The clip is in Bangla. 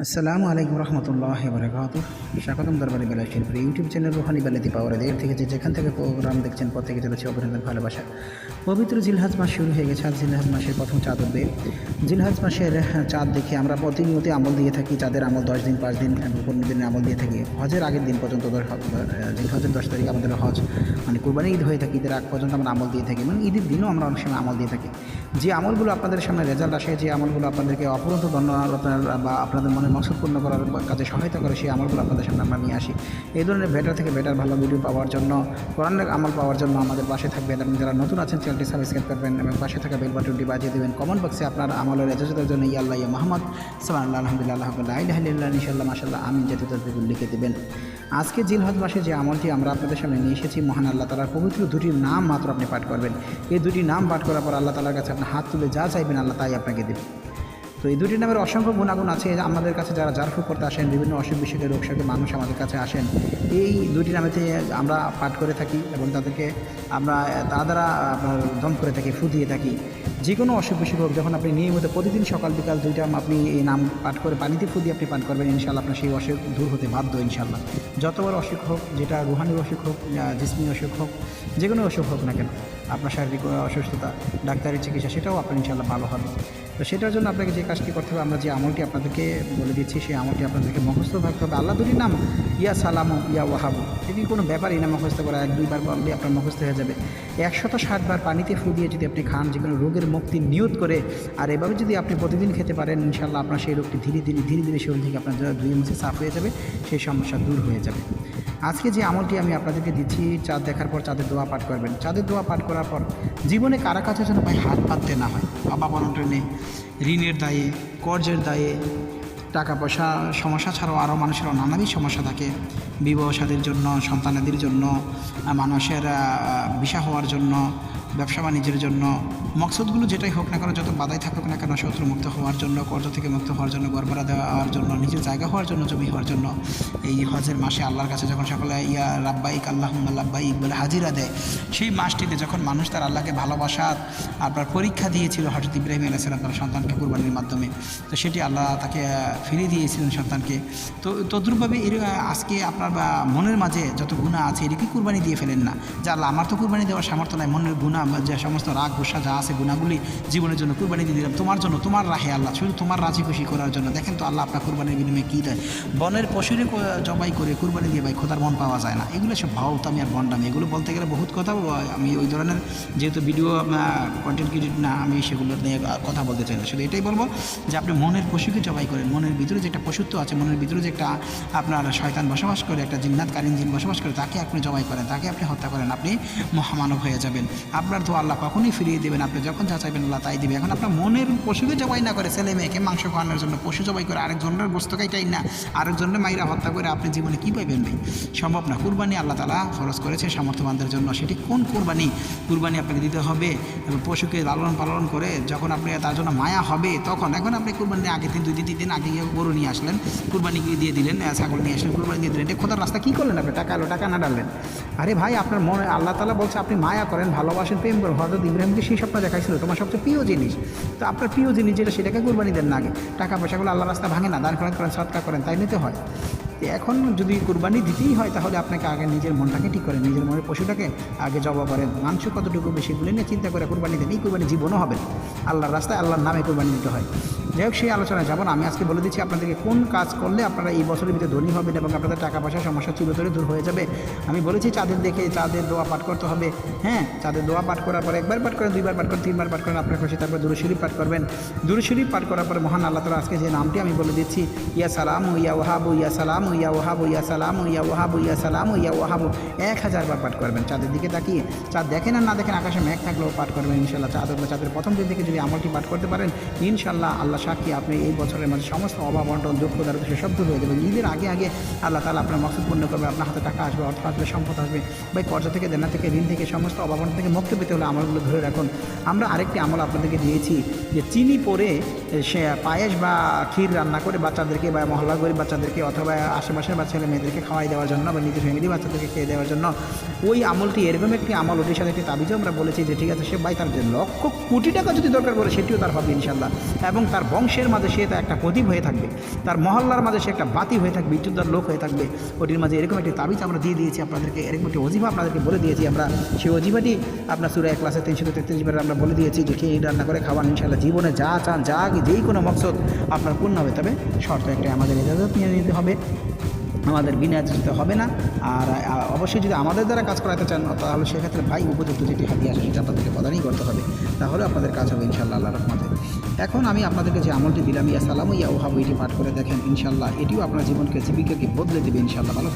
আসসালামু আলাইকুম রহমতুল্লাহ বরকাত স্বাগতম দরবারি বেলা শিল্পের ইউটিউব চ্যানেল রুহানি বেলাতি পাওয়ার এর থেকে যে যেখান থেকে প্রোগ্রাম দেখছেন, প্রত্যেকে চলেছে অভিনন্দন, ভালোবাসা। পবিত্র জিলহাজ মাস শুরু হয়ে গেছে, আজ জিলহাজ মাসের প্রথম চাঁদ উঠবে। জিলহাজ মাসের চাঁদ দেখে আমরা প্রতিনিয়ত আমল দিয়ে থাকি, চাঁদের আমল দশ দিন, পাঁচ দিন পনেরো দিনের আমল দিয়ে থাকি। হজের আগের দিন পর্যন্ত জিলহজের দশ তারিখ আমাদের হজ। মানে কোরবানি ঈদ হয়ে থাকি, ঈদের আগ পর্যন্ত আমরা আমল দিয়ে থাকি। এবং ঈদের দিনও আমরা অনেক সময় আমল দিয়ে থাকি। যে আমলগুলো আপনাদের সামনে রেজাল্ট আসে, যে আমলগুলো আপনাদেরকে অপরন্ত ধন্যবাদ বা আপনাদের মনে মকসদ পূর্ণ করার কাজে সহায়তা করে, সেই আমলগুলো আপনাদের সামনে আমরা নিয়ে আসি। এই ধরনের বেটার থেকে বেটার ভালো ভিডিও পাওয়ার জন্য কোরআনের আমল পাওয়ার জন্য আমাদের পাশে থাকবেন এবং যারা নতুন আছেন চ্যানেলটি সাবস্ক্রাইব করবেন এবং পাশে থাকা বেল বাটনটি বাজিয়ে দেবেন। কমেন্ট বক্সে আপনার আমলের এজাজতের জন্য ইয়া আল্লাহ মোহাম্মদ সাল্লাহ আলহামদুলিল্লাহ আল্লাহ ইনশাল্লাহ মাসাল্লাহ আমিন জাতীয় লিখে দেবেন। আজকে জিলহজ মাসে যে আমলটি আমরা আপনাদের সামনে নিয়ে এসেছি, মহান আল্লাহ তালার পবিত্র দুটি নাম মাত্র আপনি পাঠ করবেন। এই দুটি নাম পাঠ করার পর আল্লাহ তালার কাছে আপনি হাত তুলে যা চাইবেন আল্লাহ তাই আপনাকে দেবেন তো এই দুটি নামের অসংখ্য গুণাগুণ আছে, আমাদের কাছে যারা জারফু করতে আসেন, বিভিন্ন অসুখ বিসুখের শোকের মানুষ আমাদের কাছে আসেন, এই দুটি নামেতে আমরা পাঠ করে থাকি এবং তাদেরকে আমরা তা দ্বারা আপনার দম করে থাকি ফু দিয়ে থাকি। যে কোনো অসুখ বিসুখ হোক, যখন আপনি নিয়মিত প্রতিদিন সকাল বিকাল দুইটা আপনি এই নাম পাঠ করে পানিতে ফুদি আপনি পান করবেন, ইনশাল্লাহ আপনার সেই অসুখ দূর হতে বাধ্য, ইনশাল্লাহ। যতবার অসুখ হোক, যেটা রুহানির অসুখ হোক জিসমি অসুখ হোক যে কোনো অসুখ হোক না কেন। আপনার শারীরিক অসুস্থতা, ডাক্তারের চিকিৎসা, সেটাও আপনার ইনশাল্লাহ ভালো হবে। তো সেটার জন্য আপনাকে যে কাজটি করতে হবে, আমরা যে আমলটি আপনাদেরকে বলে দিচ্ছি, সেই আমলটি আপনাদেরকে মুখস্থ থাকতে হবে। আল্লাহ দুটির নাম ইয়া সালামু, ইয়া ওয়াহাবু। এটি কোনো ব্যাপারই না, মুখস্থ করা এক, দুইবার বললে আপনার মুখস্থ হয়ে যাবে। একশত ষাটবার পানিতে ফু দিয়ে যদি আপনি খান, যে কোনো রোগের মুক্তি নিয়ত করে, আর এভাবে যদি আপনি প্রতিদিন খেতে পারেন ইনশাল্লাহ আপনার সেই রোগটি ধীরে ধীরে ধীরে ধীরে শরীর থেকে আপনার ধুয়ে মুছে সাফ হয়ে যাবে, সেই সমস্যা দূর হয়ে যাবে। আজকে যে আমলটি আমি আপনাদেরকে দিচ্ছি, চাঁদ দেখার পর চাঁদের দোয়া পাঠ করবেন। চাঁদের দোয়া পাঠ করার পর জীবনে কারা কাছে যেন ভাই হাত পাততে না হয়? বাবা নেই ঋণের দায়ে, কর্জের দায়ে টাকা পয়সা সমস্যা ছাড়াও আরও মানুষের নানাবিধ সমস্যা থাকে। বিবাহসাদের জন্য, সন্তানাদির জন্য মানুষের বিষা হওয়ার জন্য, ব্যবসা বাণিজ্যের জন্য। মকসদগুলো যেটাই হোক না কেন, যত বাধাই থাকুক না কেন, শত্রু মুক্ত হওয়ার জন্য, কর্জ থেকে মুক্ত হওয়ার জন্য গড়বড়া দেওয়ার জন্য, নিজের জায়গা হওয়ার জন্য, জমি হওয়ার জন্য, এই হজের মাসে আল্লাহর কাছে যখন সকলে, ইয়া রাব্বাইক আল্লাহ লাব্বাইক বলে হাজিরা দেয়, সেই মাসটিতে যখন মানুষ তার আল্লাহকে ভালোবাসার আপনার পরীক্ষা দিয়েছিল হজরত ইব্রাহিম আলাইসালাম তার সন্তানকে কুরবানির মাধ্যমে, তো সেটি আল্লাহ তাকে ফিরিয়ে দিয়েছিলেন সন্তানকে। তো তদ্রুপভাবে এর আজকে আপনার মনের মাঝে যত গুণা আছে এর কি কুরবানি দিয়ে ফেলেন না। যে আমার তো কুরবানি দেওয়ার সামর্থ্য নাই, মনের গুণা যে সমস্ত রাগ, গোসা যা আছে গুণাগুলি জীবনের জন্য কুরবানি দিয়ে দিলাম। তোমার জন্য, তোমার রাহে আল্লাহ, শুধু তোমার রাজি খুশি করার জন্য। দেখেন তো আল্লাহ আপনার কুরবানির বিনিময়ে কী দেয়। বনের পশুরে জবাই করে কুরবানি দিয়ে ভাই, খোদার মন পাওয়া যায় না। এগুলো সব ভাওতামি আর বন্ডামি। এগুলো বলতে গেলে বহুত কথা। আমি ওই ধরনের যেহেতু ভিডিও কন্টেন্ট ক্রিয়েট না, আমি সেগুলো নিয়ে কথা বলতে চাই না। শুধু এটাই বলব যে আপনি মনের পশুকে জবাই করেন, মনের ভিতরে যে একটা পশুত্ব আছে, মনের ভিতরে যে একটা আপনার শয়তান বসবাস করে, একটা জিন্নাত কালীন জিন বসবাস করে, তাকে আপনি জবাই করেন, তাকে আপনি হত্যা করেন, আপনি মহামানব হয়ে যাবেন। আপনার তো আল্লাহ কখনই ফিরিয়ে দেবেন, আপনি যখন যা চাইবেন আল্লাহ তাই দিবে। এখন আপনার মনের পশুকে জবাই না করে ছেলে মেয়েকে মাংস খাওয়ানোর জন্য, পশু জবাই করে আরেকজনের গোস্ত খাইটাই না আরেকজনের মাইরা হত্যা করে আপনি জীবনে কী পাইবেন ভাই? সম্ভব না। কুরবানি আল্লাহ তালা ফরজ করেছে সামর্থ্যবানদের জন্য। সেটি কোন কুরবানি? কুরবানি আপনাকে দিতে হবে পশুকে লালন পালন করে যখন আপনি তার জন্য মায়া হবে তখন, এখন আপনি কুরবানি আগে দিন, দুই দিন, তিন দিন, আগে গরু নিয়ে আসলেন, কুরবানি দিয়ে দিলেন ছাগল নিয়ে আসলেন, কুরবানি দিয়ে দিলেন। খোদার রাস্তা, কী করলেন আপনি? টাকা এলো টাকা না ডাললেন? আরে ভাই, আপনার মনে, আল্লাহ তালা বলছে, আপনি মায়া করেন, ভালোবাসেন, প্রেম করেন। হজরত ইব্রাহিমকে সেই স্বপ্ন দেখাইছিল, তোমার সবচেয়ে প্রিয় জিনিস। তো আপনার প্রিয় জিনিস যেটা, সেটাকে কুরবানি দেন না আগে। টাকা পয়সাগুলো আল্লাহ রাস্তা ভাঙে না, দান করেন করেন, সৎকার করেন, তাই নিতে হয়। এখন যদি কুরবানি দিতেই হয়, তাহলে আপনাকে আগে নিজের মনটাকে ঠিক করেন, নিজের মনের পশুটাকে আগে জবা করেন। মাংস কতটুকু বেশি গুলে নিয়ে চিন্তা করে কুরবানি দেন, এই কুরবানি জীবনও হবে আল্লাহর রাস্তায় আল্লাহর নামে কুরবানি দিতে হয়। যাই হোক, সেই আলোচনায় যাব না। আমি আজকে বলে দিচ্ছি আপনাদেরকে কোন কাজ করলে আপনারা এই বছরের ভিতরে ধনী হবেন এবং আপনাদের টাকা পয়সার সমস্যা চিরতরে দূর হয়ে যাবে। আমি বলেছি চাঁদের দেখে চাঁদের দোয়া পাঠ করতে হবে। হ্যাঁ চাঁদের দোয়া পাঠ করার পর একবার পাঠ করেন, দুইবার পাঠ করেন, তিনবার পাঠ করেন, আপনার খুশি, তারপর দুরু শরীফ পাঠ করবেন। দুরু শরীফ পাঠ করার পর মহান আল্লাহ তালা আজকে যে নামটি আমি বলে দিচ্ছি, ইয়া সালাম ইয়া ওহাবু ইয়া সালাম ইয়া ওহাবু ইয়া সালাম ইয়া ওহাবু ইয়া সালাম ইয়া ওহাবু এক হাজার বার পাঠ করবেন চাঁদের দিকে তাকিয়ে। চাঁদ দেখেন আর না দেখেন আকাশে মেঘ থাকলেও পাঠ করবেন ইনশাল্লাহ চাঁদ চাঁদের প্রথম দিন থেকে যদি আমলটি পাঠ করতে পারেন ইনশাল্লাহ আল্লাহ সাক্ষী আপনি এই বছরের মাঝে সমস্ত অভাব, অন্টন, দুঃখ, দারিদ্র, সেসব দূর হয়ে যাবে ঈদের আগে আগে আল্লাহ তালা আপনার মকসদ পূর্ণ করবে, আপনার হাতে টাকা আসবে, অর্থ আসবে, সম্পদ আসবে। ভাই, কর্জ থেকে, দেনা থেকে, ঋণ থেকে, সমস্ত অভাব, অনটন থেকে মুক্তি পেতে হলে আমলগুলো ধরে রাখুন। আমরা আরেকটি আমল আপনাদেরকে দিয়েছি যে চিনি পরে সে পায়েস বা ক্ষীর রান্না করে বাচ্চাদেরকে বা মহল্লা গরিব বাচ্চাদেরকে অথবা আশেপাশের বা ছেলে মেয়েদেরকে খাওয়াই দেওয়ার জন্য বা নিজের ফ্যামিলি বাচ্চাদেরকে খেয়ে দেওয়ার জন্য ওই আমলটি এরকম একটি আমল, ওটির সাথে একটি তাবিজও আমরা বলেছি যে ঠিক আছে, সে ভাই তার যে লক্ষ কোটি টাকা যদি দরকার পড়ে, সেটিও তার হবে ইনশাল্লাহ এবং তার বংশের মাঝে সে তা একটা প্রদীপ হয়ে থাকবে, তার মহল্লার মাঝে সে একটা বাতি হয়ে থাকবে, বিদ্যুৎদার লোক হয়ে থাকবে। ওটির মাঝে এরকম একটি তাবিজ আমরা দিয়ে দিয়েছি আপনাদেরকে, এরকম একটি অজিফা আপনাদেরকে বলে দিয়েছি আমরা। সেই অজিফাটি আপনার সুরায় ক্লাসে তিনশো তেত্রিশ বারে আমরা বলে দিয়েছি যে খেয়ে রান্না করে খাওয়ান ইনশাল্লাহ জীবনে যা চান, যা যেই কোনো মকসদ আপনার পূর্ণ হবে, তবে শর্ত একটা আমাদের ইজাজত নিয়ে নিতে হবে। আমাদের বিনা দিতে হবে না। আর অবশ্যই যদি আমাদের দ্বারা কাজ করাতে চান, তাহলে সেক্ষেত্রে ভাই উপযুক্ত যেটি হাতি আসে সেটা আপনাদেরকে প্রদানই করতে হবে। তাহলে আপনাদের কাজ হবে ইনশাল্লাহ আল্লাহ রহমতে। এখন আমি আপনাদেরকে যে আমলটি দিলাম, ইয়া সালাম ইয়া ওহাব এটি পাঠ করে দেখেন ইনশাল্লাহ এটিও আপনার জীবনকে জীবিকাকে বদলে দেবে ইনশাল্লাহ ভালো।